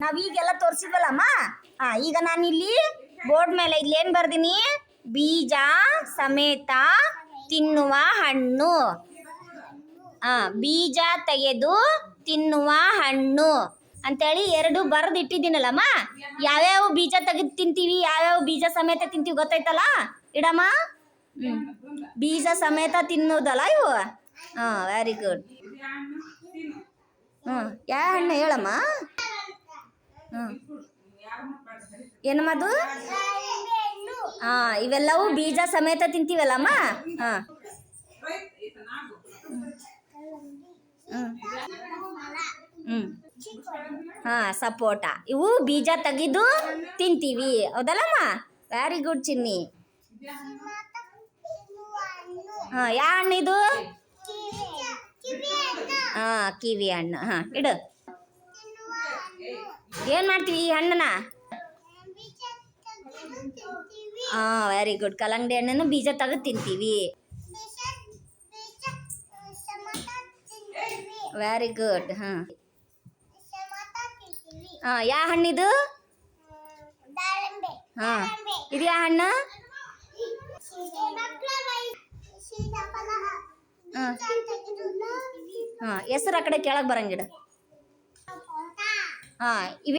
ನಾವ್ ಈಗೆಲ್ಲ ತೋರಿಸಿದ್ವಲ್ಲಮ್ಮ? ಹಾ ಈಗ ನಾನಿಲ್ಲಿ ಬೋರ್ಡ್ ಮೇಲೆ ಇಲ್ಲಿ ಏನ್ ಬರ್ದಿನಿ? ಬೀಜ ಸಮೇತ ತಿನ್ನುವ ಹಣ್ಣು. ಆ, ಬೀಜ ತೆಗೆದು ತಿನ್ನುವ ಹಣ್ಣು. ಅಂತೇಳಿ ಎರಡು ಬರೆದು ಇಟ್ಟಿದ್ದೀನಲ್ಲಮ್ಮ ಯಾವ್ಯಾವ ಬೀಜ ತೆಗೆದು ತಿಂತೀವಿ, ಯಾವ್ಯಾವ ಬೀಜ ಸಮೇತ ತಿಂತೀವಿ ಗೊತ್ತಾಯ್ತಲ್ಲ? ಇಡಮ್ಮ? ಬೀಜ ಸಮೇತ ತಿನ್ನೋದಲ್ಲ ಇವು? ಹಾಂ ವೆರಿ ಗುಡ್ ಹ್ಞೂ ಯಾವ ಹಣ್ಣು ಹೇಳಮ್ಮ? ಹ್ಞೂ ಹಾ ಇವೆಲ್ಲವೂ ಬೀಜ ಸಮೇತ ತಿಂತೀವಲ್ಲಮ್ಮ? ಹಾಂ ಹ್ಞೂ ಹಾ ಸಪೋಟ. ಇವು ಬೀಜ ತೆಗೆದು ತಿಂತೀವಿ. ಹೌದಲ್ಲಮ್ಮ? ವೆರಿ ಗುಡ್ ಚಿನ್ನಿ. ಹಾಂ ಯಾವ ಇದು ಹಾ ಕಿವಿ ಹಣ್ಣು ಹಾ ಇಡು. ಏನು ಮಾಡ್ತೀವಿ ಈ ಹಣ್ಣನ್ನ ಹಾಂ ವೆರಿ ಗುಡ್ ಕಲ್ಲಂಗಡಿ ಹಣ್ಣನ್ನು ಬೀಜ ತೆಗೆದು ತಿಂತೀವಿ. ವೆರಿ ಗುಡ್ ಹಾಂ ಹಾಂ ಯಾವ ಹಣ್ಣಿದು? ಹಾಂ. ಇದು ಯಾವ ಹಣ್ಣು? ಹಾಂ. ಹಾಂ, ಹೆಸರು ಆ ಕಡೆ ಕೆಳಗೆ ಬರಂಗಿಡ. ಹಾಂ ಇವೆ